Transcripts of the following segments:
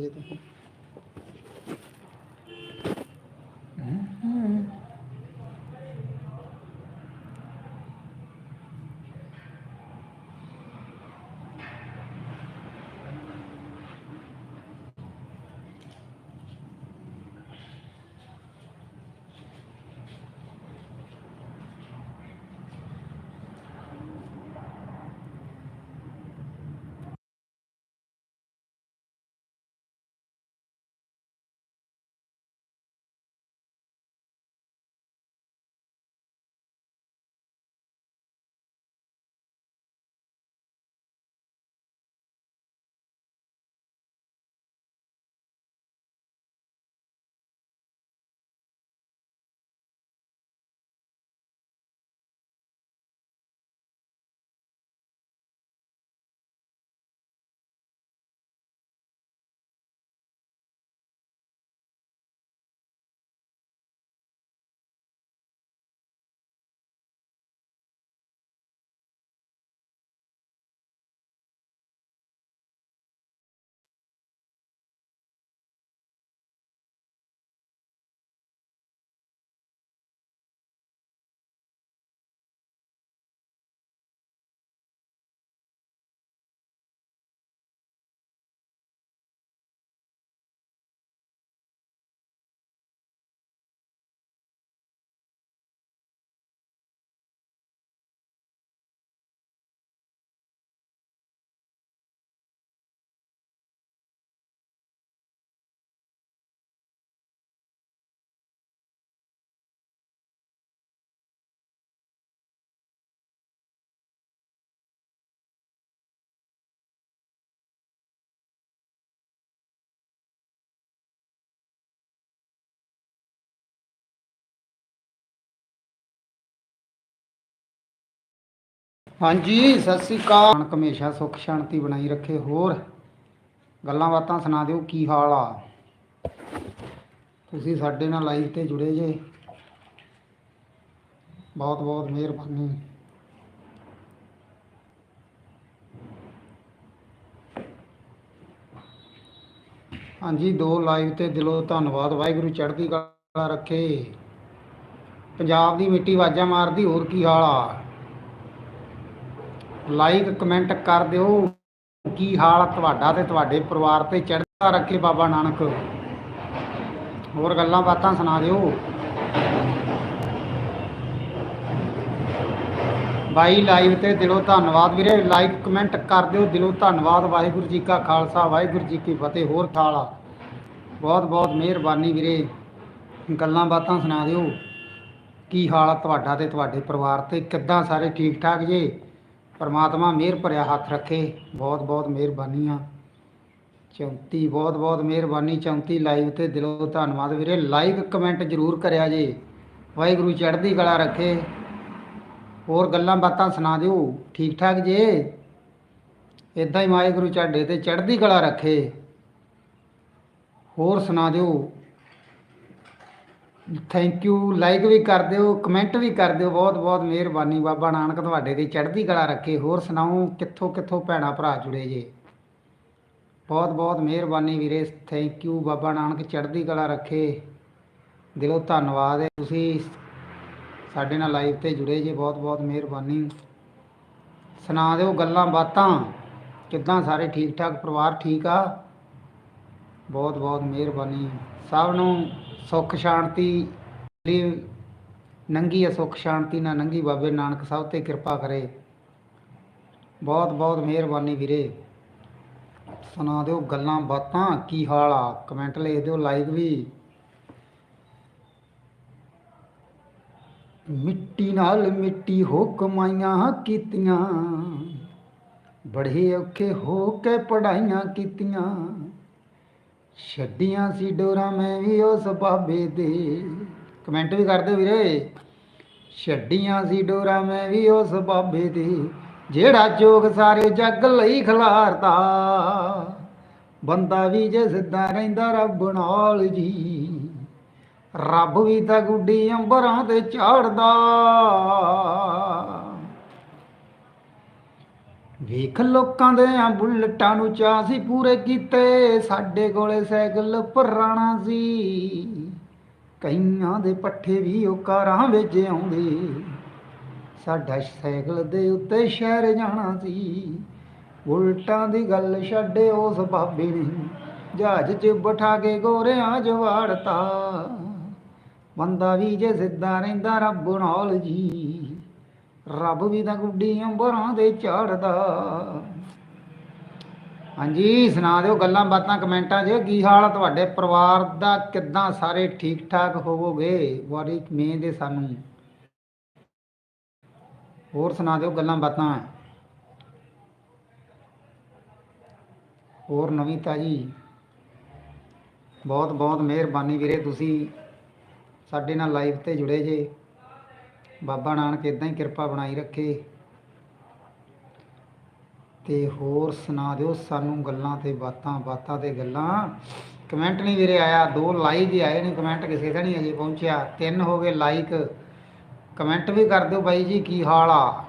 Угу. ਹਾਂਜੀ, ਸਤਿ ਸ੍ਰੀ ਅਕਾਲ। ਨਾਨਕ ਹਮੇਸ਼ਾ ਸੁੱਖ, ਸ਼ਾਂਤੀ ਬਣਾਈ ਰੱਖੇ, ਹੋਰ ਗੱਲਾਂ ਬਾਤਾਂ ਸੁਣਾ ਦਿਓ, ਕੀ ਹਾਲ ਆ? ਤੁਸੀਂ ਸਾਡੇ ਨਾਲ ਲਾਈਵ ਤੇ ਜੁੜੇ ਜੇ। ਬਹੁਤ ਬਹੁਤ ਮਿਹਰਬਾਨੀ। ਹਾਂਜੀ, ਦੋ ਲਾਈਵ ਤੇ ਦਿਲੋਂ ਧੰਨਵਾਦ। ਵਾਹਿਗੁਰੂ ਚੜ੍ਹਦੀ ਕਲਾ ਰੱਖੇ। ਪੰਜਾਬ ਦੀ ਮਿੱਟੀ ਆਵਾਜ਼ਾਂ ਮਾਰਦੀ, ਹੋਰ ਕੀ ਹਾਲ ਆ? ਲਾਈਕ ਕਮੈਂਟ ਕਰ ਦਿਓ। ਕੀ ਹਾਲ ਤੁਹਾਡਾ ਤੇ ਤੁਹਾਡੇ ਪਰਿਵਾਰ ਤੇ? ਚੜ੍ਹਦਾ ਰੱਖੇ ਬਾਬਾ ਨਾਨਕ। ਹੋਰ ਗੱਲਾਂ ਬਾਤਾਂ ਸੁਣਾ ਦਿਓ। ਬਾਈ ਲਾਈਵ ਤੇ ਦਿਲੋਂ ਧੰਨਵਾਦ ਵੀਰੇ। ਲਾਈਕ ਕਮੈਂਟ ਕਰ ਦਿਓ। ਦਿਲੋਂ ਧੰਨਵਾਦ। ਵਾਹਿਗੁਰੂ ਜੀ ਕਾ ਖਾਲਸਾ, ਵਾਹਿਗੁਰੂ ਜੀ ਕੀ ਫਤਿਹ। ਹੋਰ ਖਾਲਾ ਬਹੁਤ ਬਹੁਤ ਮਿਹਰਬਾਨੀ ਵੀਰੇ। ਗੱਲਾਂ ਬਾਤਾਂ ਸੁਣਾ ਦਿਓ। ਕੀ ਹਾਲ ਆ ਤੁਹਾਡਾ ਤੇ ਤੁਹਾਡੇ ਪਰਿਵਾਰ ਤੇ? ਕਿੱਦਾਂ ਸਾਰੇ ਠੀਕ ਠਾਕ ਜੇ? ਪਰਮਾਤਮਾ ਮਿਹਰ ਭਰਿਆ ਹੱਥ ਰੱਖੇ, ਬਹੁਤ ਬਹੁਤ ਮਿਹਰਬਾਨੀ ਆ। 34 ਬਹੁਤ ਬਹੁਤ ਮਿਹਰਬਾਨੀ 34 ਲਾਈਵ ਤੇ ਦਿਲੋਂ ਧੰਨਵਾਦ ਵੀਰੇ। ਲਾਈਕ ਕਮੈਂਟ ਜ਼ਰੂਰ ਕਰਿਆ ਜੇ। ਵਾਹਿਗੁਰੂ ਚੜ੍ਹਦੀ ਕਲਾ ਰੱਖੇ। ਹੋਰ ਗੱਲਾਂ ਬਾਤਾਂ ਸੁਣਾ ਦਿਓ। ਠੀਕ ਠਾਕ ਜੇ? ਇਦਾਂ ਹੀ ਵਾਹਿਗੁਰੂ ਚਾਡੇ ਤੇ ਚੜ੍ਹਦੀ ਕਲਾ ਰੱਖੇ। ਹੋਰ ਸੁਣਾ ਦਿਓ। ਥੈਂਕ ਯੂ ਲਾਈਕ ਵੀ ਕਰ ਦਿਓ ਕਮੈਂਟ ਵੀ ਕਰ ਦਿਓ। ਬਹੁਤ ਬਹੁਤ ਮਿਹਰਬਾਨੀ ਬਾਬਾ ਨਾਨਕ ਤੁਹਾਡੇ ਤੇ ਚੜ੍ਹਦੀ ਕਲਾ ਰੱਖੇ। ਹੋਰ ਸੁਣਾਓ, ਕਿੱਥੋਂ ਕਿੱਥੋਂ ਭੈਣਾ ਭਰਾ ਜੁੜੇ ਜੇ? ਬਹੁਤ ਬਹੁਤ ਮਿਹਰਬਾਨੀ ਵੀਰੇ। ਥੈਂਕ ਯੂ ਬਾਬਾ ਨਾਨਕ, ਚੜ੍ਹਦੀ ਕਲਾ ਰੱਖੇ। ਦਿਲੋਂ ਧੰਨਵਾਦ ਹੈ। ਤੁਸੀਂ ਸਾਡੇ ਨਾਲ ਲਾਈਵ ਤੇ ਜੁੜੇ ਜੇ। ਬਹੁਤ ਬਹੁਤ ਮਿਹਰਬਾਨੀ। ਸੁਣਾ ਦਿਓ ਗੱਲਾਂ, ਬਾਤਾਂ। ਕਿੱਦਾਂ ਸਾਰੇ ਠੀਕ ਠਾਕ ਪਰਿਵਾਰ ਠੀਕ ਆ? ਬਹੁਤ ਬਹੁਤ ਮਿਹਰਬਾਨੀ। ਸਭ ਨੂੰ ਸੁੱਖ ਸ਼ਾਂਤੀ ਜਿਹੜੀ ਨੰਗੀ ਆ, ਸੁੱਖ ਸ਼ਾਂਤੀ ਨਾਲ ਨੰਗੀ ਬਾਬੇ ਨਾਨਕ ਸਭ ਤੇ ਕਿਰਪਾ ਕਰੇ। ਬਹੁਤ ਬਹੁਤ ਮਿਹਰਬਾਨੀ ਵੀਰੇ। ਸੁਣਾ ਦਿਓ ਗੱਲਾਂ ਬਾਤਾਂ, ਕੀ ਹਾਲ ਆ? ਕਮੈਂਟ ਲਿਖ ਦਿਓ ਲਾਈਕ ਵੀ। ਮਿੱਟੀ ਨਾਲ ਮਿੱਟੀ ਹੋ ਕਮਾਈਆਂ ਕੀਤੀਆਂ, ਬੜੇ ਔਖੇ ਹੋ ਕੇ ਪੜਾਈਆਂ ਕੀਤੀਆਂ। ਛੱਡੀਆਂ ਸੀ ਡੋਰਾ ਮੈਂ ਵੀ ਉਸ ਬਾਬੇ ਦੇ ਕਮੈਂਟ ਵੀ ਕਰ ਦਿਓ ਵੀਰੇ। ਛੱਡੀਆਂ ਸੀ ਡੋਰਾ ਮੈਂ ਵੀ ਉਸ ਬਾਬੇ ਦੇ ਜਿਹੜਾ ਜੋਗ ਸਾਰੇ ਜੱਗ ਲਈ ਖਲਾਰਦਾ ਬੰਦਾ ਵੀ ਜੇ ਸਿੱਧਾ ਰਹਿੰਦਾ ਰੱਬ ਨਾਲ ਜੀ। ਰੱਬ ਵੀ ਤਾਂ ਗੁੱਡੀ ਅੰਬਰਾਂ ਤੇ ਝਾੜਦਾ ਵੇਖ ਲੋਕਾਂ ਦੇ ਆ ਬੁਲਟਾਂ ਨੂੰ ਚਾਅ ਸੀ ਪੂਰੇ ਕੀਤੇ, ਸਾਡੇ ਕੋਲੇ ਸਾਈਕਲ ਪੁਰਾਣਾ ਸੀ। ਕਈਆਂ ਦੇ ਪੱਠੇ ਵੀ ਉਹ ਕਾਰਾਂ ਵਿੱਚ ਆਉਂਦੇ। ਸਾਡਾ ਸਾਈਕਲ ਦੇ ਉੱਤੇ ਸ਼ਹਿਰ ਜਾਣਾ ਸੀ। ਉਲਟਾਂ ਦੀ ਗੱਲ ਛੱਡੇ ਉਸ ਬਾਬੇ ਨੇ, ਜਹਾਜ਼ 'ਚ ਬਿਠਾ ਕੇ ਗੋਰਿਆਂ ਜਵਾੜਤਾ ਬੰਦਾ ਵੀ ਜੇ ਸਿੱਧਾ ਰਹਿੰਦਾ, ਰੱਬ ਨਾਲ ਜੀ। ਰੱਬ ਵੀ ਤਾਂ ਗੁੱਡੀ ਬਰਾਂ ਦੇ ਚੜਦਾ। ਹਾਂਜੀ, ਸੁਣਾ ਦਿਓ ਗੱਲਾਂ ਬਾਤਾਂ ਕਮੈਂਟਾਂ 'ਚ। ਕੀ ਹਾਲ ਆ ਤੁਹਾਡੇ? ਪਰਿਵਾਰ ਦਾ ਕਿੱਦਾਂ? ਸਾਰੇ ਠੀਕ ਠਾਕ ਹੋਵੋਗੇ? ਵਾਰੀ ਮੇਂ ਦੇ ਸਾਨੂੰ। ਹੋਰ ਸੁਣਾ ਦਿਓ ਗੱਲਾਂ ਬਾਤਾਂ। ਹੋਰ ਨਵੀਂ ਤਾਜੀ ਬਹੁਤ ਬਹੁਤ ਮਿਹਰਬਾਨੀ ਵੀਰੇ ਤੁਸੀਂ। ਸਾਡੇ ਨਾਲ ਲਾਈਵ ਤੇ ਜੁੜੇ ਜੇ। ਬਾਬਾ ਨਾਨਕ ਇਦਾਂ ਹੀ ਕਿਰਪਾ ਬਣਾਈ ਰੱਖੇ। ਤੇ ਹੋਰ ਸੁਣਾ ਦਿਓ, ਸਾਨੂੰ ਗੱਲਾਂ ਤੇ ਬਾਤਾਂ ਬਾਤਾਂ ਤੇ ਗੱਲਾਂ। ਕਮੈਂਟ ਨਹੀਂ ਵੀਰੇ ਆਇਆ, ਦੋ ਲਾਈਕ ਹੀ ਆਏ ਨੇ, ਕਮੈਂਟ ਕਿਸੇ ਦਾ ਨਹੀਂ ਅਜੇ ਪਹੁੰਚਿਆ। ਤਿੰਨ ਹੋ ਗਏ ਲਾਈਕ। ਕਮੈਂਟ ਵੀ ਕਰ ਦਿਓ ਬਾਈ ਜੀ, ਕੀ ਹਾਲ ਆ?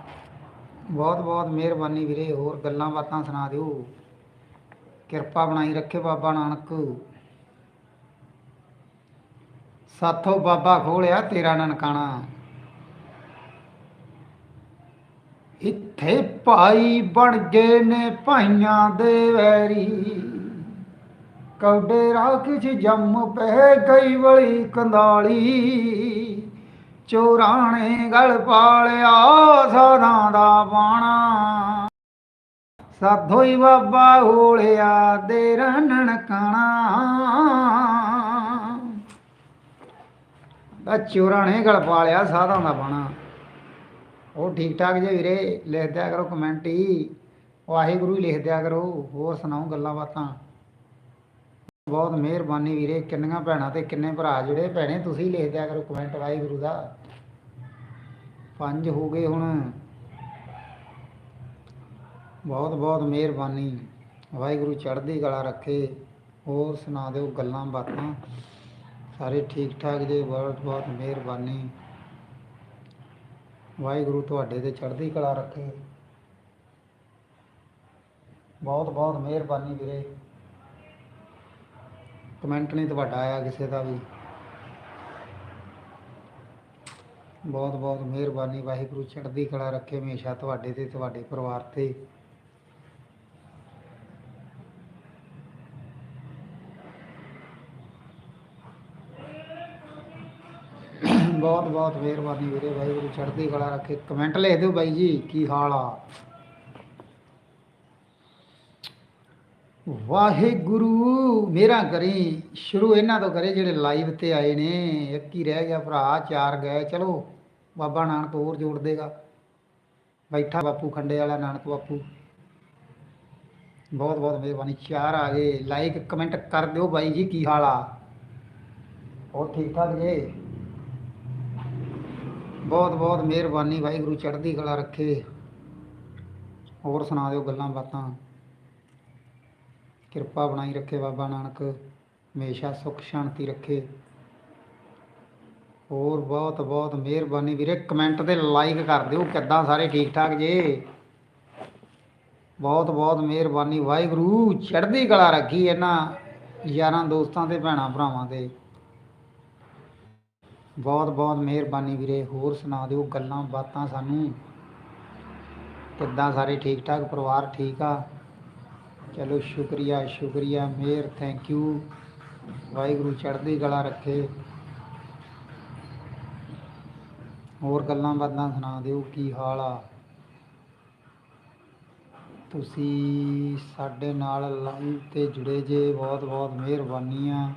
ਬਹੁਤ ਬਹੁਤ ਮਿਹਰਬਾਨੀ ਵੀਰੇ, ਹੋਰ ਗੱਲਾਂ ਬਾਤਾਂ ਸੁਣਾ ਦਿਓ। ਕਿਰਪਾ ਬਣਾਈ ਰੱਖੇ ਬਾਬਾ ਨਾਨਕ। ਸਾਥੋਂ ਬਾਬਾ ਖੋਲਿਆ ਤੇਰਾ ਨਨਕਾਣਾ। ਇੱਥੇ ਭਾਈ ਬਣ ਗਏ ਨੇ ਭਾਈਆਂ ਦੇ ਵੈਰੀ। ਕੌਡੇ ਰਾਖ ਚ ਜੰਮ ਪੈ ਗਈ ਵਲੀ ਕੰਦਾਲੀ ਚੋਰਾਣੇ ਗਲ ਪਾਲਿਆ ਸਾਧਾਂ ਦਾ ਬਾਣਾ। ਸਾਧੋਈ ਬਾਬਾ ਹੋਲਿਆ ਦੇ ਰਣਨ ਕਾਣਾ। ਦਾ ਗਲ ਪਾਲਿਆ ਸਾਧਾਂ ਦਾ ਬਾਣਾ। ਉਹ ਠੀਕ ਠਾਕ ਜੇ ਵੀਰੇ, ਲਿਖ ਦਿਆ ਕਰੋ ਕਮੈਂਟ ਹੀ। ਵਾਹਿਗੁਰੂ ਹੀ ਲਿਖ ਦਿਆ ਕਰੋ, ਹੋਰ ਸੁਣਾਓ ਗੱਲਾਂ ਬਾਤਾਂ। ਬਹੁਤ ਮਿਹਰਬਾਨੀ ਵੀਰੇ, ਕਿੰਨੀਆਂ ਭੈਣਾਂ ਤੇ ਕਿੰਨੇ ਭਰਾ, ਜਿਹੜੇ ਭੈਣੇ ਤੁਸੀਂ ਲਿਖ ਦਿਆ ਕਰੋ ਕਮੈਂਟ ਵਾਹਿਗੁਰੂ ਦਾ। ਪੰਜ ਹੋ ਗਏ ਹੁਣ। ਬਹੁਤ ਬਹੁਤ ਮਿਹਰਬਾਨੀ। ਵਾਹਿਗੁਰੂ ਚੜ੍ਹਦੀ ਕਲਾ ਰੱਖੇ, ਹੋਰ ਸੁਣਾ ਦਿਓ ਗੱਲਾਂ ਬਾਤਾਂ। ਸਾਰੇ ਠੀਕ ਠਾਕ ਜੇ, ਬਹੁਤ ਬਹੁਤ ਮਿਹਰਬਾਨੀ। ਵਾਹਿਗੁਰੂ ਤੁਹਾਡੇ ਤੇ ਚੜ੍ਹਦੀ ਕਲਾ ਰੱਖੇ। ਬਹੁਤ ਬਹੁਤ ਮਿਹਰਬਾਨੀ ਵੀਰੇ। ਕਮੈਂਟ ਨਹੀਂ ਤੁਹਾਡਾ ਆਇਆ ਕਿਸੇ ਦਾ ਵੀ। ਬਹੁਤ ਬਹੁਤ ਮਿਹਰਬਾਨੀ ਵਾਹਿਗੁਰੂ ਚੜ੍ਹਦੀ ਕਲਾ ਰੱਖੇ ਹਮੇਸ਼ਾ ਤੁਹਾਡੇ ਤੇ, ਤੁਹਾਡੇ ਪਰਿਵਾਰ ਤੇ। ਬਹੁਤ ਬਹੁਤ ਮਿਹਰਬਾਨੀ ਵੀਰੇ, ਵਾਹਿਗੁਰੂ ਚੜ੍ਹਦੀ ਕਲਾ ਰੱਖੇ। ਕਮੈਂਟ ਲੈ ਦਿਓ ਬਾਈ ਜੀ, ਕੀ ਹਾਲ ਆ? ਵਾਹਿਗੁਰੂ, ਮੇਰਾ ਕਰੀ ਸ਼ੁਰੂ ਇਹਨਾਂ ਤੋਂ ਕਰੇ ਜਿਹੜੇ ਲਾਈਵ ਤੇ ਆਏ ਨੇ, ਇੱਕ ਹੀ ਰਹਿ ਗਿਆ ਭਰਾ, ਚਾਰ ਗਏ। ਚਲੋ, ਬਾਬਾ ਨਾਨਕ ਹੋਰ ਜੋੜ ਦੇਗਾ। ਬੈਠਾ ਬਾਪੂ ਖੰਡੇ ਵਾਲਾ, ਨਾਨਕ ਬਾਪੂ। ਬਹੁਤ ਬਹੁਤ ਮਿਹਰਬਾਨੀ, ਚਾਰ ਆ ਗਏ। ਲਾਈਕ ਕਮੈਂਟ ਕਰ ਦਿਓ ਬਾਈ ਜੀ, ਕੀ ਹਾਲ ਆ? ਹੋਰ ਠੀਕ ਠਾਕ ਜੇ? ਬਹੁਤ ਬਹੁਤ ਮਿਹਰਬਾਨੀ ਵਾਹਿਗੁਰੂ, ਚੜ੍ਹਦੀ ਕਲਾ ਰੱਖੇ। ਹੋਰ ਸੁਣਾ ਦਿਓ ਗੱਲਾਂ ਬਾਤਾਂ। ਕਿਰਪਾ ਬਣਾਈ ਰੱਖੇ ਬਾਬਾ ਨਾਨਕ, ਹਮੇਸ਼ਾ ਸੁਖ ਸ਼ਾਂਤੀ ਰੱਖੇ। ਹੋਰ ਬਹੁਤ ਬਹੁਤ ਮਿਹਰਬਾਨੀ ਵੀਰੇ, ਕਮੈਂਟ ਤੇ ਲਾਈਕ ਕਰ ਦਿਓ, ਕਿੱਦਾਂ ਸਾਰੇ ਠੀਕ ਠਾਕ ਜੇ? ਬਹੁਤ ਬਹੁਤ ਮਿਹਰਬਾਨੀ ਵਾਹਿਗੁਰੂ, ਚੜ੍ਹਦੀ ਕਲਾ ਰੱਖੀ ਇਹਨਾਂ ਯਾਰਾਂ ਦੋਸਤਾਂ ਤੇ, ਭੈਣਾਂ ਭਰਾਵਾਂ ਤੇ। ਬਹੁਤ ਬਹੁਤ ਮਿਹਰਬਾਨੀ ਵੀਰੇ, ਹੋਰ ਸੁਣਾ ਦਿਓ ਗੱਲਾਂ ਬਾਤਾਂ ਸਾਨੂੰ। ਕਿੱਦਾਂ ਸਾਰੇ ਠੀਕ ਠਾਕ, ਪਰਿਵਾਰ ਠੀਕ ਆ? ਚਲੋ ਸ਼ੁਕਰੀਆ ਸ਼ੁਕਰੀਆ, ਮਿਹਰ ਥੈਂਕ ਯੂ ਵਾਹਿਗੁਰੂ ਚੜ੍ਹਦੀ ਕਲਾ ਰੱਖੇ। ਹੋਰ ਗੱਲਾਂ ਬਾਤਾਂ ਸੁਣਾ ਦਿਓ, ਕੀ ਹਾਲ ਆ? ਤੁਸੀਂ ਸਾਡੇ ਨਾਲ ਲਾਈਵ ਤੇ ਜੁੜੇ ਜੇ, ਬਹੁਤ ਬਹੁਤ ਮਿਹਰਬਾਨੀ ਆ।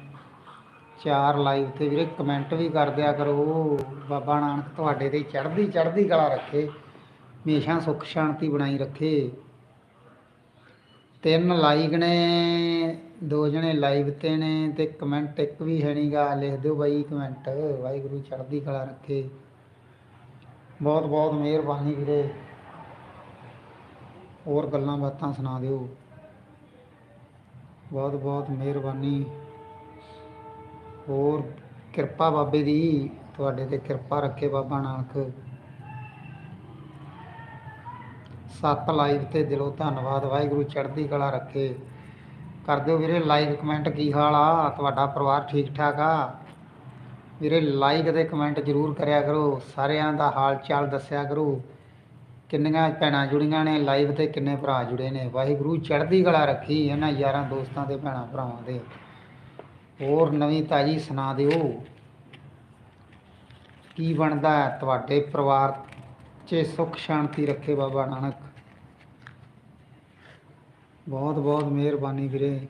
ਚਾਰ ਲਾਈਵ ਤੇ ਵੀਰੇ ਕਮੈਂਟ ਵੀ ਕਰ ਦਿਆ ਕਰੋ। ਬਾਬਾ ਨਾਨਕ ਤੁਹਾਡੇ ਤੇ ਚੜ੍ਹਦੀ ਚੜ੍ਹਦੀ ਕਲਾ ਰੱਖੇ। ਹਮੇਸ਼ਾ ਸੁੱਖ ਸ਼ਾਂਤੀ ਬਣਾਈ ਰੱਖੇ। ਤਿੰਨ ਲਾਈਕ ਨੇ, ਦੋ ਜਣੇ ਲਾਈਵ ਤੇ ਨੇ ਤੇ ਕਮੈਂਟ ਇੱਕ ਵੀ ਹੈ ਨਹੀਂਗਾ ਲਿਖ ਦਿਓ ਬਾਈ ਕਮੈਂਟ। ਵਾਹਿਗੁਰੂ ਚੜ੍ਹਦੀ ਕਲਾ ਰੱਖੇ। ਬਹੁਤ ਬਹੁਤ ਮਿਹਰਬਾਨੀ ਵੀਰੇ। ਹੋਰ ਗੱਲਾਂ ਬਾਤਾਂ ਸੁਣਾ ਦਿਓ। ਬਹੁਤ ਬਹੁਤ ਮਿਹਰਬਾਨੀ। ਹੋਰ ਕਿਰਪਾ ਬਾਬੇ ਦੀ, ਤੁਹਾਡੇ ਤੇ ਕਿਰਪਾ ਰੱਖੇ ਬਾਬਾ ਨਾਨਕ। ਸੱਤ ਲਾਈਵ ਤੇ ਦਿਲੋਂ ਧੰਨਵਾਦ, ਵਾਹਿਗੁਰੂ ਚੜ੍ਹਦੀ ਕਲਾ ਰੱਖੇ। ਕਰ ਦਿਓ ਵੀਰੇ ਲਾਈਕ ਕਮੈਂਟ, ਕੀ ਹਾਲ ਆ? ਤੁਹਾਡਾ ਪਰਿਵਾਰ ਠੀਕ ਠਾਕ ਆ? ਵੀਰੇ ਲਾਈਕ ਤੇ ਕਮੈਂਟ ਜ਼ਰੂਰ ਕਰਿਆ ਕਰੋ, ਸਾਰਿਆਂ ਦਾ ਹਾਲ ਚਾਲ ਦੱਸਿਆ ਕਰੋ। ਕਿੰਨੀਆਂ ਭੈਣਾਂ ਜੁੜੀਆਂ ਨੇ ਲਾਈਵ ਤੇ ਕਿੰਨੇ ਭਰਾ ਜੁੜੇ ਨੇ? ਵਾਹਿਗੁਰੂ ਚੜ੍ਹਦੀ ਕਲਾ ਰੱਖੀ ਇਹਨਾਂ ਯਾਰਾਂ ਦੋਸਤਾਂ ਦੇ ਭੈਣਾਂ ਭਰਾਵਾਂ ਦੇ ਹੋਰ ਨਵੀਂ ਤਾਜੀ ਸੁਣਾ ਦਿਓ। ਕੀ ਬਣਦਾ ਹੈ ਤੁਹਾਡੇ ਪਰਿਵਾਰ 'ਚ ਸੁੱਖ ਸ਼ਾਂਤੀ ਰੱਖੇ ਬਾਬਾ ਨਾਨਕ? ਬਹੁਤ ਬਹੁਤ ਮਿਹਰਬਾਨੀ ਵੀਰੇ।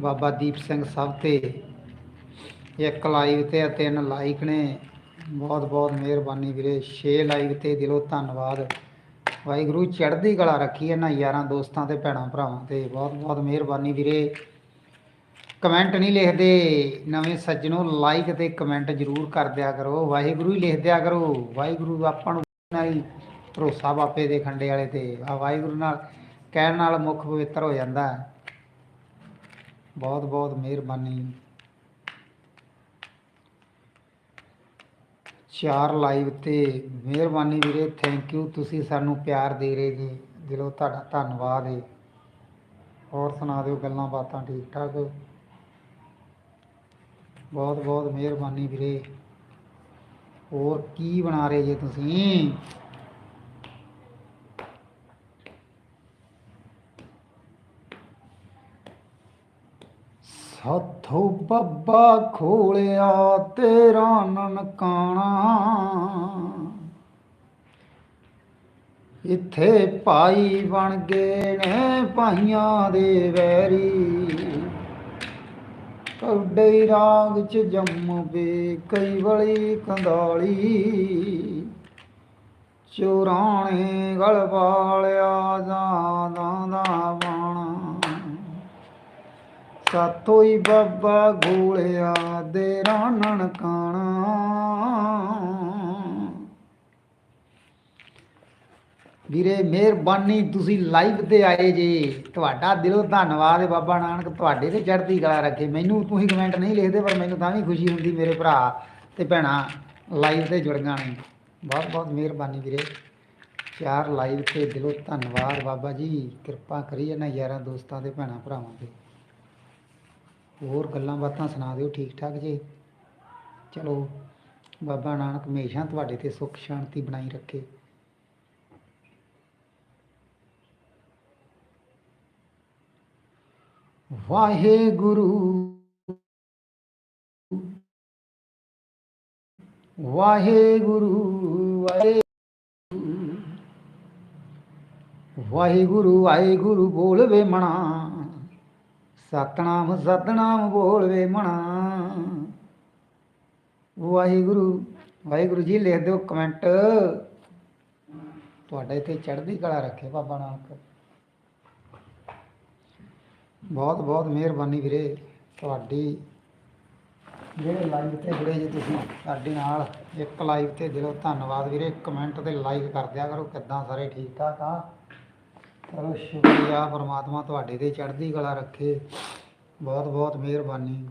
ਬਾਬਾ ਦੀਪ ਸਿੰਘ ਸਭ ਤੇ ਇੱਕ ਲਾਈਵ ਤੇ ਤਿੰਨ ਲਾਈਕ ਨੇ। ਬਹੁਤ ਬਹੁਤ ਮਿਹਰਬਾਨੀ ਵੀਰੇ। 6 ਲਾਈਵ ਤੇ ਦਿਲੋਂ ਧੰਨਵਾਦ। ਵਾਹਿਗੁਰੂ ਚੜ੍ਹਦੀ ਕਲਾ ਰੱਖੀ ਇਹਨਾਂ ਯਾਰਾਂ ਦੋਸਤਾਂ ਤੇ ਭੈਣਾਂ ਭਰਾਵਾਂ ਤੇ। ਬਹੁਤ ਬਹੁਤ ਮਿਹਰਬਾਨੀ ਵੀਰੇ। ਕਮੈਂਟ ਨਹੀਂ ਲਿਖਦੇ, ਨਵੇਂ ਸੱਜਣੋ ਲਾਈਕ ਤੇ ਕਮੈਂਟ ਜ਼ਰੂਰ ਕਰ ਦਿਆ ਕਰੋ। ਵਾਹਿਗੁਰੂ ਹੀ ਲਿਖ ਦਿਆ ਕਰੋ। ਵਾਹਿਗੁਰੂ ਆਪਾਂ ਨੂੰ ਨਾਲ ਹੀ ਭਰੋਸਾ ਬਾਪੇ ਦੇ ਖੰਡੇ ਵਾਲੇ ਤੇ। ਆ ਵਾਹਿਗੁਰੂ ਨਾਲ, ਕਹਿਣ ਨਾਲ ਮੁੱਖ ਪਵਿੱਤਰ ਹੋ ਜਾਂਦਾ। ਬਹੁਤ ਬਹੁਤ ਮਿਹਰਬਾਨੀ। ਚਾਰ ਲਾਈਵ ਤੇ ਮਿਹਰਬਾਨੀ ਵੀਰੇ ਥੈਂਕ ਯੂ ਤੁਸੀਂ ਸਾਨੂੰ ਪਿਆਰ ਦੇ ਰਹੇ ਜੀ। ਦਿਲੋਂ ਤੁਹਾਡਾ ਧੰਨਵਾਦ ਹੈ ਹੋਰ ਸੁਣਾ ਦਿਓ ਗੱਲਾਂ ਬਾਤਾਂ ਠੀਕ ਠਾਕ ਬਹੁਤ ਬਹੁਤ ਮਿਹਰਬਾਨੀ ਵੀਰੇ। ਹੋਰ ਕੀ ਬਣਾ ਰਹੇ ਜੇ ਤੁਸੀਂ? ਸਾਥੋਂ ਬੱਬਾ ਖੋਲਿਆ ਤੇਰਾ ਨਨਕਾਣਾ। ਇੱਥੇ ਭਾਈ ਬਣ ਗਏ ਨੇ ਭਾਈਆਂ ਦੇ ਵੈਰੀ। ਕੌਡੇ ਰਾਗ ਚ ਜੰਮ ਵੇ ਕਈ ਵਲੀ ਕੰਦਾਲੀ ਚੋਰਾਣੇ ਗਲ ਵਾਲਿਆ ਦਾ ਦਾ ਬਾਣਾ ਸਾਤੋਂ ਬਾਬਾ ਗੋਲਿਆ ਦੇ ਰਾਨਣ ਕਾਣਾ। ਵੀਰੇ, ਮਿਹਰਬਾਨੀ, ਤੁਸੀਂ ਲਾਈਵ ਤੇ ਆਏ ਜੇ। ਤੁਹਾਡਾ ਦਿਲੋਂ ਧੰਨਵਾਦ ਹੈ ਬਾਬਾ ਨਾਨਕ। ਤੁਹਾਡੇ ਤੇ ਚੜ੍ਹਦੀ ਕਲਾ ਰੱਖੇ। ਮੈਨੂੰ ਤੁਸੀਂ ਕਮੈਂਟ ਨਹੀਂ ਲਿਖਦੇ, ਪਰ ਮੈਨੂੰ ਤਾਂ ਵੀ ਖੁਸ਼ੀ ਹੁੰਦੀ ਮੇਰੇ ਭਰਾ ਤੇ ਭੈਣਾਂ ਲਾਈਵ ਤੇ ਜੁੜੀਆਂ ਨੇ ਬਹੁਤ ਬਹੁਤ ਮਿਹਰਬਾਨੀ ਵੀਰੇ। ਚਾਰ ਲਾਈਵ ਤੇ ਦਿਲੋਂ ਧੰਨਵਾਦ ਬਾਬਾ ਜੀ। ਕਿਰਪਾ ਕਰੀ ਇਹਨਾਂ ਯਾਰਾਂ ਦੋਸਤਾਂ ਦੇ ਭੈਣਾਂ ਭਰਾਵਾਂ 'ਤੇ। ਹੋਰ ਗੱਲਾਂ ਬਾਤਾਂ ਸੁਣਾ ਦਿਓ ਠੀਕ ਠਾਕ ਜੀ। ਚਲੋ, ਬਾਬਾ ਨਾਨਕ ਹਮੇਸ਼ਾ ਤੁਹਾਡੇ ਤੇ ਸੁੱਖ ਸ਼ਾਂਤੀ ਬਣਾਈ ਰੱਖੇ। ਵਾਹਿਗੁਰੂ। ਵਾਹਿਗੁਰੂ ਵਾਹਿਗੁਰੂ ਵਾਹਿਗੁਰੂ ਵਾਹਿਗੁਰੂ ਬੋਲਵੇ ਮਣਾ ਸਤਨਾਮ ਸਤਨਾਮ ਬੋਲਵੇ ਮਣਾ। ਵਾਹਿਗੁਰੂ ਵਾਹਿਗੁਰੂ ਜੀ ਲਿਖ ਦਿਓ ਕਮੈਂਟ ਤੁਹਾਡੇ ਇੱਥੇ ਚੜ੍ਹਦੀ ਕਲਾ ਰੱਖੇ ਬਾਬਾ ਨਾਨਕ। ਬਹੁਤ ਬਹੁਤ ਮਿਹਰਬਾਨੀ ਵੀਰੇ ਤੁਹਾਡੀ। ਜਿਹੜੇ ਲਾਈਵ ਤੇ ਜੁੜੇ ਜੀ ਤੁਸੀਂ ਸਾਡੇ ਨਾਲ, ਇੱਕ ਲਾਈਵ ਤੇ ਦਿਲੋਂ ਧੰਨਵਾਦ ਵੀਰੇ। ਕਮੈਂਟ ਤੇ ਲਾਈਕ ਕਰ ਦਿਆ ਕਰੋ, ਕਿੱਦਾਂ ਸਾਰੇ ਠੀਕ ਠਾਕ ਆ? ਚਲੋ ਸ਼ੁਕਰੀਆ, ਪਰਮਾਤਮਾ ਤੁਹਾਡੇ ਤੇ ਚੜ੍ਹਦੀ ਕਲਾ ਰੱਖੇ। ਬਹੁਤ ਬਹੁਤ ਮਿਹਰਬਾਨੀ।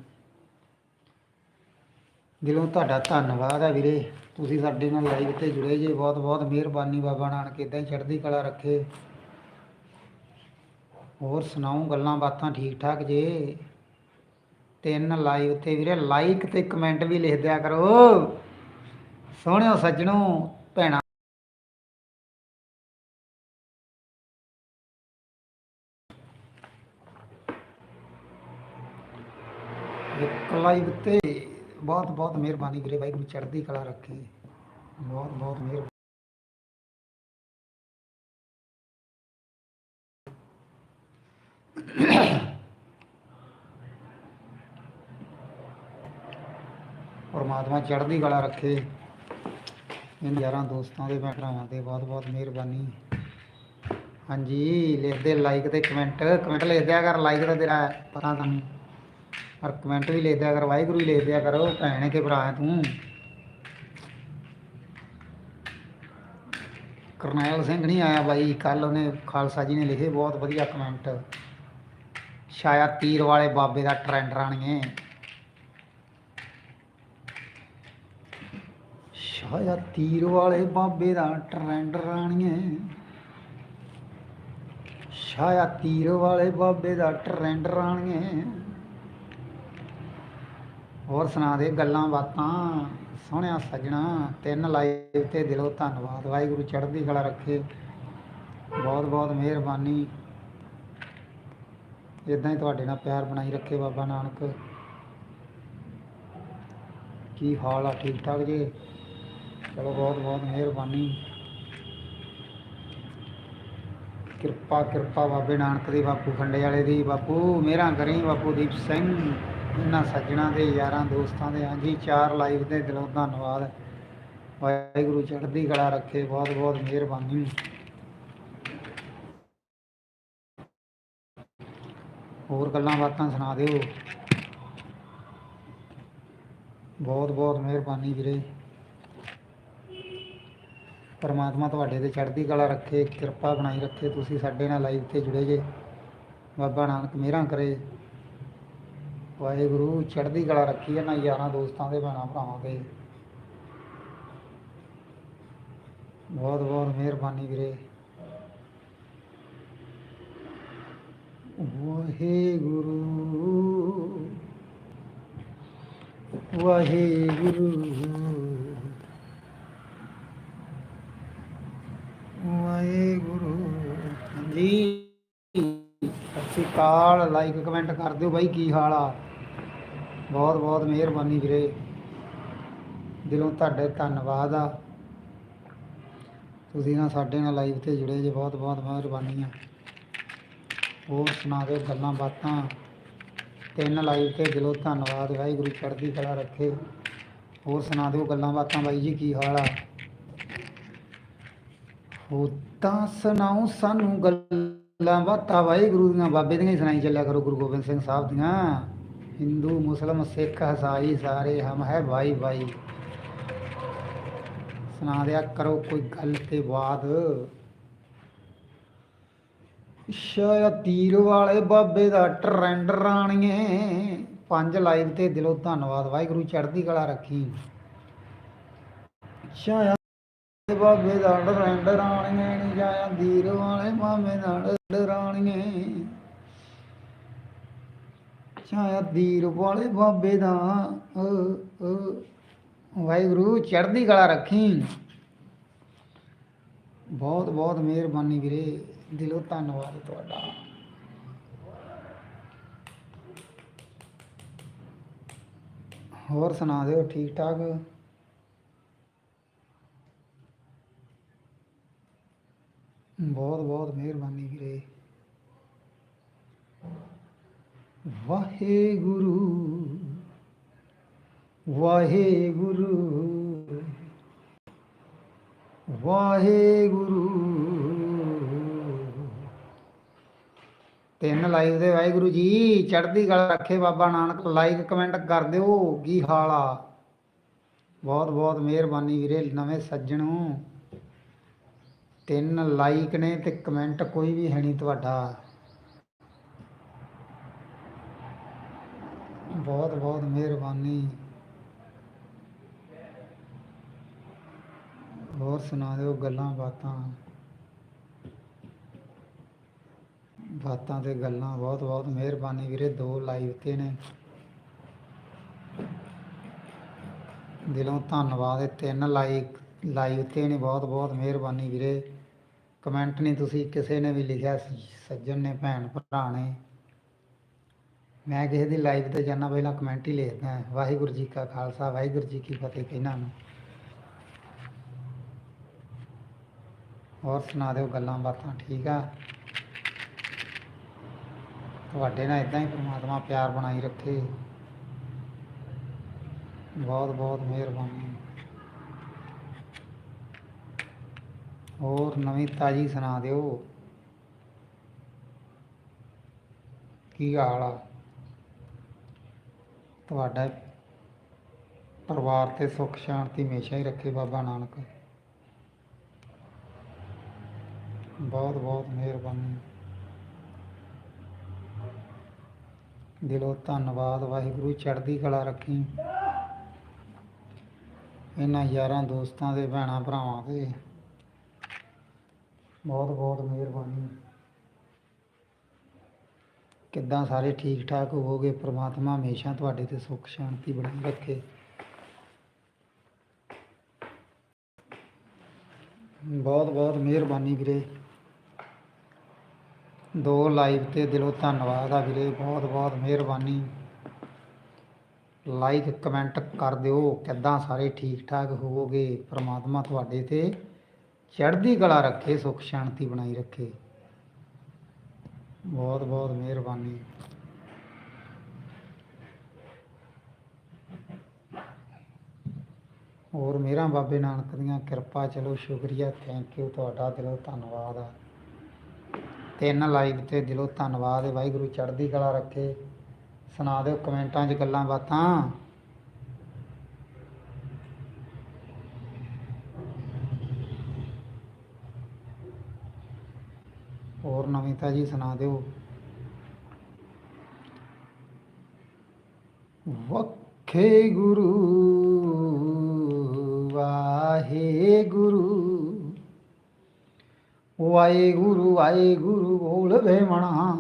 ਦਿਲੋਂ ਤੁਹਾਡਾ ਧੰਨਵਾਦ ਹੈ ਵੀਰੇ। ਤੁਸੀਂ ਸਾਡੇ ਨਾਲ ਲਾਈਵ ਤੇ ਜੁੜੇ ਜੇ। ਬਹੁਤ ਬਹੁਤ ਮਿਹਰਬਾਨੀ ਬਾਬਾ ਨਾਨਕ ਇਦਾਂ ਹੀ ਚੜ੍ਹਦੀ ਕਲਾ ਰੱਖੇ। ਹੋਰ ਸੁਣਾਓ, ਗੱਲਾਂ ਬਾਤਾਂ ਠੀਕ ਠਾਕ ਜੇ? ਤਿੰਨ ਲਾਈਵ ਤੇ ਵੀਰੇ ਲਾਈਕ ਤੇ ਕਮੈਂਟ ਵੀ ਲਿਖ ਦਿਆ ਕਰੋ। ਸੋਹਣਿਓ ਸੱਜਣੋ ਭੈਣਾਂ ਇੱਕ ਲਾਈਵ ਤੇ ਬਹੁਤ ਬਹੁਤ ਮਿਹਰਬਾਨੀ ਵੀਰੇ ਵਾਹਿਗੁਰੂ ਚੜ੍ਹਦੀ ਕਲਾ ਰੱਖੀ। ਬਹੁਤ ਬਹੁਤ ਮਿਹਰਬਾਨੀ ਪਰਮਾਤਮਾ ਚੜ੍ਹਦੀ ਕਲਾ ਰੱਖੇ। ਇਹਨਾਂ ਯਾਰਾਂ ਦੋਸਤਾਂ ਦੇ ਭੈਣਾਂ ਤੇ ਬਹੁਤ ਬਹੁਤ ਮਿਹਰਬਾਨੀ। ਹਾਂਜੀ ਲਿਖਦੇ ਲਾਈਕ ਤੇ ਕਮੈਂਟ ਕਮੈਂਟ ਲਿਖ ਦਿਆ ਕਰ ਲਾਈਕ ਤਾਂ ਤੇਰਾ ਪਤਾ ਤੁਹਾਨੂੰ। ਪਰ ਕਮੈਂਟ ਵੀ ਲਿਖ ਦਿਆ ਕਰ, ਵਾਹਿਗੁਰੂ ਹੀ ਲਿਖ ਦਿਆ ਕਰੋ ਭੈਣ ਕੇ ਭਰਾ ਹੈ ਤੂੰ? ਕਰਨੈਲ ਸਿੰਘ ਨਹੀਂ ਆਇਆ ਬਾਈ ਕੱਲ ਉਹਨੇ ਖਾਲਸਾ ਜੀ ਨੇ ਲਿਖੇ ਬਹੁਤ ਵਧੀਆ ਕਮੈਂਟ। ਛਾਇਆ ਤੀਰ ਵਾਲੇ ਬਾਬੇ ਦਾ ਟ੍ਰੈਂਡ ਰਾਣੀਏ। ਛਾਇਆ ਤੀਰ ਵਾਲੇ ਬਾਬੇ ਦਾ ਟਰੈਂਡ ਰਾਣੀਏ। ਛਾਇਆ ਤੀਰ ਵਾਲੇ ਬਾਬੇ ਦਾ ਟਰੈਂਡ ਰਾਣੀਏ। ਹੋਰ ਸੁਣਾ ਦੇ, ਗੱਲਾਂ ਬਾਤਾਂ, ਸੋਹਣਿਆ ਸੱਜਣਾ, ਤਿੰਨ ਲਾਈਵ ਤੇ ਦਿਲੋਂ ਧੰਨਵਾਦ। ਵਾਹਿਗੁਰੂ ਚੜ੍ਹਦੀ ਕਲਾ ਰੱਖੇ। ਬਹੁਤ ਬਹੁਤ ਮਿਹਰਬਾਨੀ। ਇਦਾਂ ਹੀ ਤੁਹਾਡੇ ਨਾਲ ਪਿਆਰ ਬਣਾਈ ਰੱਖੇ ਬਾਬਾ ਨਾਨਕ। ਕੀ ਹਾਲ ਆ, ਠੀਕ ਠਾਕ ਜੀ? ਚਲੋ, ਬਹੁਤ ਬਹੁਤ ਮਿਹਰਬਾਨੀ। ਕਿਰਪਾ ਕਿਰਪਾ ਬਾਬੇ ਨਾਨਕ ਦੀ, ਬਾਪੂ ਖੰਡੇ ਵਾਲੇ ਦੀ। ਬਾਪੂ ਮੇਰਾ ਕਰੀ ਬਾਪੂ ਦੀਪ ਸਿੰਘ। ਇਹਨਾਂ ਸੱਜਣਾ ਦੇ, ਯਾਰਾਂ ਦੋਸਤਾਂ ਦੇ, ਹਾਂਜੀ, ਚਾਰ ਲਾਈਵ ਦੇ ਦਿਲੋਂ ਧੰਨਵਾਦ। ਵਾਹਿਗੁਰੂ ਚੜ੍ਹਦੀ ਕਲਾ ਰੱਖੇ, ਬਹੁਤ ਬਹੁਤ ਮਿਹਰਬਾਨੀ। ਹੋਰ ਗੱਲਾਂ ਬਾਤਾਂ ਸੁਣਾ ਦਿਓ। ਬਹੁਤ ਬਹੁਤ ਮਿਹਰਬਾਨੀ ਵੀਰੇ। ਪਰਮਾਤਮਾ ਤੁਹਾਡੇ ਤੇ ਚੜ੍ਹਦੀ ਕਲਾ ਰੱਖੇ, ਕਿਰਪਾ ਬਣਾਈ ਰੱਖੇ, ਤੁਸੀਂ ਸਾਡੇ ਨਾਲ ਲਾਈਵ ਤੇ ਜੁੜੇ ਜੇ। ਬਾਬਾ ਨਾਨਕ ਮਿਹਰਾਂ ਕਰੇ। ਵਾਹਿਗੁਰੂ, ਚੜ੍ਹਦੀ ਕਲਾ ਰੱਖੀ ਹੈ ਨਾ ਯਾਰਾਂ ਦੋਸਤਾਂ ਦੇ, ਭੈਣਾਂ ਭਰਾਵਾਂ ਦੇ। ਬਹੁਤ ਬਹੁਤ ਮਿਹਰਬਾਨੀ ਵੀਰੇ। ਵਾਹਿਗੁਰੂ ਵਾਹਿਗੁਰੂ ਵਾਹਿਗੁਰੂ। ਹਾਂਜੀ। ਸਤਿ ਸ਼੍ਰੀ ਅਕਾਲ। ਲਾਈਕ ਕਮੈਂਟ ਕਰ ਦਿਓ ਬਾਈ, ਕੀ ਹਾਲ ਆ? ਬਹੁਤ ਬਹੁਤ ਮਿਹਰਬਾਨੀ ਵੀਰੇ। ਦਿਲੋਂ ਤੁਹਾਡੇ ਧੰਨਵਾਦ ਆ। ਤੁਸੀਂ ਨਾ ਸਾਡੇ ਨਾਲ ਲਾਈਵ ਤੇ ਜੁੜੇ ਜੇ, ਬਹੁਤ ਬਹੁਤ ਮਿਹਰਬਾਨੀ ਆ। ਹੋਰ ਸੁਣਾ ਦਿਓ ਗੱਲਾਂ ਬਾਤਾਂ। ਤਿੰਨ ਲਾਈਵ ਤੇ ਦਿਲੋਂ ਧੰਨਵਾਦ, ਵਾਹਿਗੁਰੂ ਚੜ੍ਹਦੀ ਕਲਾ ਰੱਖੇ। ਹੋਰ ਸੁਣਾ ਦਿਓ ਗੱਲਾਂ ਬਾਤਾਂ ਬਾਈ ਜੀ, ਕੀ ਹਾਲ ਆ? ਹੋ ਤਾਂ ਸੁਣਾਓ ਸਾਨੂੰ ਗੱਲਾਂ ਬਾਤਾਂ, ਵਾਹਿਗੁਰੂ ਦੀਆਂ, ਬਾਬੇ ਦੀਆਂ ਹੀ ਸੁਣਾਈ ਚੱਲਿਆ ਕਰੋ, ਗੁਰੂ ਗੋਬਿੰਦ ਸਿੰਘ ਸਾਹਿਬ ਦੀਆਂ। ਹਿੰਦੂ, ਮੁਸਲਮ, ਸਿੱਖ, ਹਸਾਈ, ਸਾਰੇ ਹਮ ਹੈ ਭਾਈ ਭਾਈ ਸੁਣਾ ਦਿਆ ਕਰੋ ਕੋਈ ਗੱਲ ਤੇ ਬਾਤ। ਸ਼ਾਇਦ ਤੀਰ ਵਾਲੇ ਬਾਬੇ ਦਾ ਟਰੈਂਡ ਰਾਣੀਏ। ਪੰਜ ਲਾਈਵ ਤੇ ਦਿਲੋਂ ਧੰਨਵਾਦ, ਵਾਹਿਗੁਰੂ ਚੜ੍ਹਦੀ ਕਲਾ ਰੱਖੀ। ਸ਼ਾਇਦ ਬਾਬੇ ਦਾ ਟਰੈਂਡ ਰਾਣੀਏ, ਨੀ ਜਾਇਆ ਤੀਰ ਵਾਲੇ ਮਾਮੇ ਦਾ ਟਰੈਂਡ ਛਾਇਆ ਸ਼ਾਇਦ ਵਾਲੇ ਬਾਬੇ ਦਾ ਵਾਹਿਗੁਰੂ, ਚੜ੍ਹਦੀ ਕਲਾ ਰੱਖੀ। ਬਹੁਤ ਬਹੁਤ ਮਿਹਰਬਾਨੀ ਵੀਰੇ। ਦਿਲੋਂ ਧੰਨਵਾਦ ਤੁਹਾਡਾ। ਹੋਰ ਸੁਣਾ ਦਿਓ ਠੀਕ ਠਾਕ ਬਹੁਤ ਬਹੁਤ ਮਿਹਰਬਾਨੀ ਵੀਰੇ। ਵਾਹਿਗੁਰੂ ਵਾਹਿਗੁਰੂ ਵਾਹਿਗੁਰੂ। ਤਿੰਨ ਲਾਈਵ ਦੇ ਵਾਹਿਗੁਰੂ ਜੀ, ਚੜ੍ਹਦੀ ਗੱਲ ਰੱਖੇ ਬਾਬਾ ਨਾਨਕ। ਲਾਈਕ ਕਮੈਂਟ ਕਰ ਦਿਓ, ਕੀ ਹਾਲ ਆ? ਬਹੁਤ ਬਹੁਤ ਮਿਹਰਬਾਨੀ ਵੀਰੇ, ਨਵੇਂ ਸੱਜਣੋ ਤਿੰਨ ਲਾਈਕ ਨੇ ਤੇ ਕਮੈਂਟ ਕੋਈ ਵੀ ਹੈ ਨਹੀਂ ਤੁਹਾਡਾ। ਬਹੁਤ ਬਹੁਤ ਮਿਹਰਬਾਨੀ। ਹੋਰ ਸੁਣਾ ਦਿਓ ਗੱਲਾਂ, ਬਾਤਾਂ। ਬਾਤਾਂ ਤੇ ਗੱਲਾਂ, ਬਹੁਤ ਬਹੁਤ ਮਿਹਰਬਾਨੀ ਵੀਰੇ, ਦੋ ਲਾਈਵ ਤੇ ਨੇ। ਦਿਲੋਂ ਧੰਨਵਾਦ, ਇਹ ਤਿੰਨ ਲਾਈਕ ਲਾਈਵ ਤੇ ਨੇ, ਬਹੁਤ ਬਹੁਤ ਮਿਹਰਬਾਨੀ ਵੀਰੇ। ਕਮੈਂਟ ਨਹੀਂ ਤੁਸੀਂ ਕਿਸੇ ਨੇ ਵੀ ਲਿਖਿਆ ਸੱਜਣ ਨੇ, ਭੈਣ, ਭਰਾ ਨੇ। ਮੈਂ ਕਿਸੇ ਦੀ ਲਾਈਵ ਤੇ ਜਾਣਾ ਪਹਿਲਾਂ ਕਮੈਂਟ ਹੀ ਲਿਖਦਾ ਵਾਹਿਗੁਰੂ ਜੀ ਕਾ ਖਾਲਸਾ, ਵਾਹਿਗੁਰੂ ਜੀ ਕੀ ਫਤਿਹ ਕਹਿਣਾ ਨੂੰ ਹੋਰ ਸੁਣਾ ਦਿਓ ਗੱਲਾਂ ਬਾਤਾਂ, ਠੀਕ ਆ? ਤੁਹਾਡੇ ਨਾਲ ਇਦਾਂ ਹੀ ਪ੍ਰਮਾਤਮਾ ਪਿਆਰ ਬਣਾਈ ਰੱਖੇ। ਬਹੁਤ ਬਹੁਤ ਮਿਹਰਬਾਨੀ। ਹੋਰ ਨਵੀਂ ਤਾਜੀ ਸੁਣਾ ਦਿਓ। ਕੀ ਹਾਲ ਆ? ਤੁਹਾਡਾ ਪਰਿਵਾਰ ਤੇ ਸੁੱਖ, ਸ਼ਾਂਤੀ ਹਮੇਸ਼ਾ ਹੀ ਰੱਖੇ ਬਾਬਾ ਨਾਨਕ। ਬਹੁਤ ਬਹੁਤ ਮਿਹਰਬਾਨੀ। ਦਿਲੋਂ ਧੰਨਵਾਦ, ਵਾਹਿਗੁਰੂ ਚੜ੍ਹਦੀ ਕਲਾ ਰੱਖੀ। ਇਹਨਾਂ ਯਾਰਾਂ ਦੋਸਤਾਂ ਦੇ, ਭੈਣਾਂ ਭਰਾਵਾਂ ਤੇ ਬਹੁਤ ਬਹੁਤ ਮਿਹਰਬਾਨੀ। ਕਿੱਦਾਂ ਸਾਰੇ ਠੀਕ ਠਾਕ ਹੋਵੋਗੇ? ਪ੍ਰਮਾਤਮਾ ਹਮੇਸ਼ਾ ਤੁਹਾਡੇ ਤੇ ਸੁੱਖ, ਸ਼ਾਂਤੀ ਬਣਾਈ ਰੱਖੇ। ਬਹੁਤ ਬਹੁਤ ਮਿਹਰਬਾਨੀ ਵੀਰੇ। ਦੋ ਲਾਈਵ ਤੇ ਦਿਲੋਂ ਧੰਨਵਾਦ ਆ ਵੀਰੇ ਬਹੁਤ ਬਹੁਤ ਮਿਹਰਬਾਨੀ। ਲਾਈਕ, ਕਮੈਂਟ ਕਰ ਦਿਓ, ਕਿੱਦਾਂ ਸਾਰੇ ਠੀਕ ਠਾਕ ਹੋਵੋਗੇ? ਪ੍ਰਮਾਤਮਾ ਤੁਹਾਡੇ ਤੇ ਚੜ੍ਹਦੀ ਕਲਾ ਰੱਖੇ, ਸੁੱਖ, ਸ਼ਾਂਤੀ ਬਣਾਈ ਰੱਖੇ। ਬਹੁਤ ਬਹੁਤ ਮਿਹਰਬਾਨੀ। ਹੋਰ ਮੇਰਾ ਬਾਬੇ ਨਾਨਕ ਦੀਆਂ ਕਿਰਪਾ, ਚਲੋ ਸ਼ੁਕਰੀਆ ਥੈਂਕ ਯੂ ਤੁਹਾਡਾ ਦਿਲੋਂ ਧੰਨਵਾਦ ਆ। ਤਿੰਨ ਲਾਈਵ ਤੇ ਦਿਲੋਂ ਧੰਨਵਾਦ ਹੈ, ਵਾਹਿਗੁਰੂ ਚੜ੍ਹਦੀ ਕਲਾ ਰੱਖੇ। ਸੁਣਾ ਦਿਓ ਕਮੈਂਟਾਂ 'ਚ ਗੱਲਾਂ ਬਾਤਾਂ। ਹੋਰ ਨਵੀਂ ਤਾਜੀ ਸੁਣਾ ਦਿਓ। ਵਖੇ ਗੁਰੂ, ਵਾਹਿਗੁਰੂ ਵਾਹਿਗੁਰੂ ਵਾਹਿਗੁਰੂ ਬੋਲ ਵੇਮਣਾ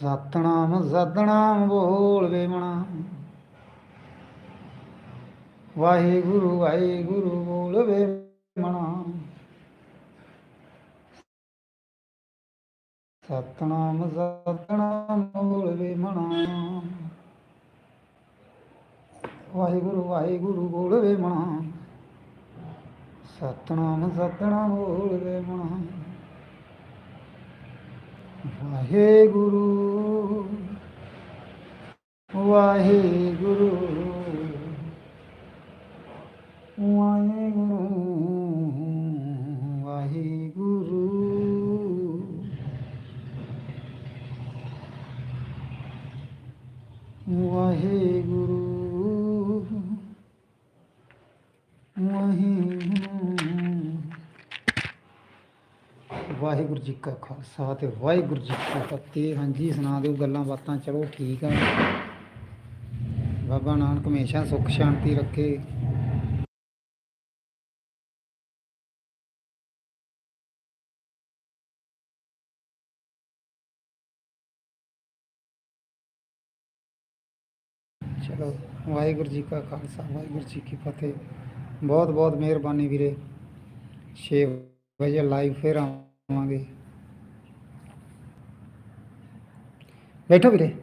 ਸਤਨਾਮ ਸਤਨਾਮ ਬੋਲ ਵੇਮਣਾ ਵਾਹਿਗੁਰੂ ਵਾਹਿਗੁਰੂ ਬੋਲ ਵੇ ਸਤਨਾਮ ਸਤਨਾਮ ਬੋਲ ਵੇ ਵਾਹਿਗੁਰੂ ਵਾਹਿਗੁਰੂ ਬੋਲ ਵੇ ਮਣਾ ਸਤਨਾਮ ਸਤਨਾਮ ਬੋਲ ਵੇ ਵਾਹਿਗੁਰੂ ਵਾਹਿਗੁਰੂ ਵਾਹਿਗੁਰੂ ਵਾਹਿਗੁਰੂ। ਵਾਹਿਗੁਰੂ। ਵਾਹਿਗੁਰੂ ਜੀ ਕਾ ਖਾਲਸਾ ਤੇ ਵਾਹਿਗੁਰੂ ਜੀ ਕੀ ਫਤਿਹ। ਹਾਂਜੀ, ਸੁਣਾ ਦਿਓ ਗੱਲਾਂ ਬਾਤਾਂ, ਚਲੋ ਠੀਕ ਆ। ਬਾਬਾ ਨਾਨਕ ਹਮੇਸ਼ਾ ਸੁੱਖ ਸ਼ਾਂਤੀ ਰੱਖੇ। ਚਲੋ ਵਾਹਿਗੁਰੂ ਜੀ ਕਾ ਖਾਲਸਾ, ਵਾਹਿਗੁਰੂ ਜੀ ਕੀ ਫਤਿਹ। ਬਹੁਤ ਬਹੁਤ ਮਿਹਰਬਾਨੀ ਵੀਰੇ। 6 ਵਜੇ ਲਾਈਵ ਫੇਰ ਆਵਾਂਗੇ। ਬੈਠੋ ਵੀਰੇ।